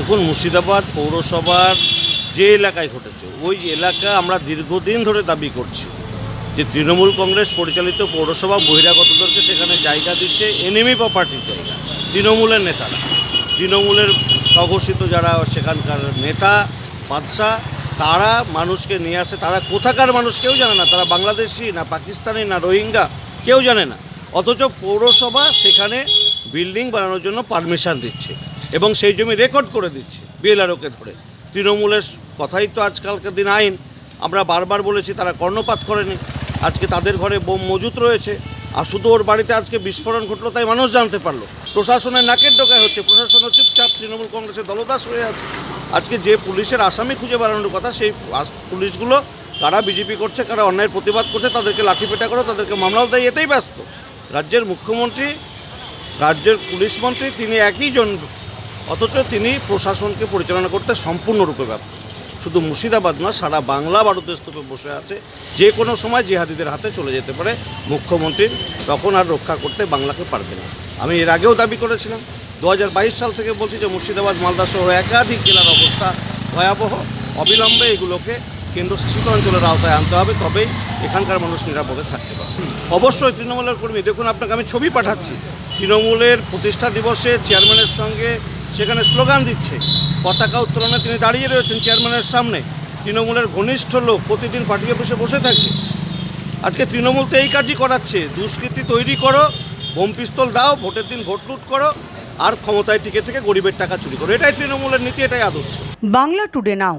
দেখুন, মুর্শিদাবাদ পৌরসভার যে এলাকায় ঘটেছে, ওই এলাকা আমরা দীর্ঘদিন ধরে দাবি করছি যে তৃণমূল কংগ্রেস পরিচালিত পৌরসভা বহিরাগতদেরকে সেখানে জায়গা দিচ্ছে এনিমি প্রপার্টির জায়গা, তৃণমূলের নেতারা। তৃণমূলের স্বঘোষিত যারা সেখানকার নেতা, বাদশাহ, তারা মানুষকে নিয়ে আসে, তারা কোথাকার মানুষ কেউ জানে না, তারা বাংলাদেশি না পাকিস্তানি না রোহিঙ্গা, কেউ জানে না। অথচ পৌরসভা সেখানে বিল্ডিং বানানোর জন্য পারমিশন দিচ্ছে। এবং সেই জমি রেকর্ড করে দিচ্ছে বিএলআরওকে ধরে। তৃণমূলের কথাই তো আজকালকার দিন আইন। আমরা বারবার বলেছি, তারা কর্ণপাত করেনি। আজকে তাদের ঘরে বোম মজুত রয়েছে। আর শুধু ওর বাড়িতে আজকে বিস্ফোরণ ঘটলো, তাই মানুষ জানতে পারল। প্রশাসনের নাকের ডোকায় হচ্ছে প্রশাসনের চুপচাপ তৃণমূল কংগ্রেসের দলদাস হয়ে আছে। আজকে যে পুলিশের আসামি খুঁজে বেড়ানোর কথা, সেই পুলিশগুলো কারা বিজেপি করছে, কারা অন্যায়ের প্রতিবাদ করছে, তাদেরকে লাঠিপেটা করো তাদেরকে মামলাও দেয়, এতেই ব্যস্ত। রাজ্যের মুখ্যমন্ত্রী, রাজ্যের পুলিশ মন্ত্রী, তিনি একই জন অথচ তিনি প্রশাসনকে পরিচালনা করতে সম্পূর্ণরূপে ব্যর্থ। শুধু মুর্শিদাবাদ না সারা বাংলা ভারতের স্তূপে বসে আছে। যে কোনো সময় জিহাদিদের হাতে চলে যেতে পারে মুখ্যমন্ত্রী, তখন আর রক্ষা করতে বাংলাকে পারবে না। আমি এর আগেও দাবি করেছিলাম। দু হাজার বাইশ সাল থেকে বলছি যে মুর্শিদাবাদ, মালদা সহ একাধিক জেলার অবস্থা ভয়াবহ, অবিলম্বে এগুলোকে কেন্দ্রশাসিত অঞ্চলের আওতায় আনতে হবে। তবেই এখানকার মানুষ নিরাপদে থাকতে পারবে। অবশ্যই তৃণমূলের কর্মী, দেখুন আপনাকে আমি ছবি পাঠাচ্ছি। তৃণমূলের প্রতিষ্ঠা দিবসে চেয়ারম্যানের সঙ্গে সেখানে স্লোগান দিচ্ছে। পতাকা উত্তোলনে তিনি দাঁড়িয়ে রয়েছেন চেয়ারম্যানের সামনে। তৃণমূলের ঘনিষ্ঠ লোক প্রতিদিন পার্টি অফিসে বসে থাকে। আজকে তৃণমূল তো এই কাজই করাচ্ছে। দুষ্কৃতি তৈরি করো, বোম পিস্তল দাও, ভোটের দিন ভোট লুট করো, আর ক্ষমতায় টিকে থেকে গরিবের টাকা চুরি করো। এটাই তৃণমূলের নীতি, এটাই আদর্শ। Bangla today now.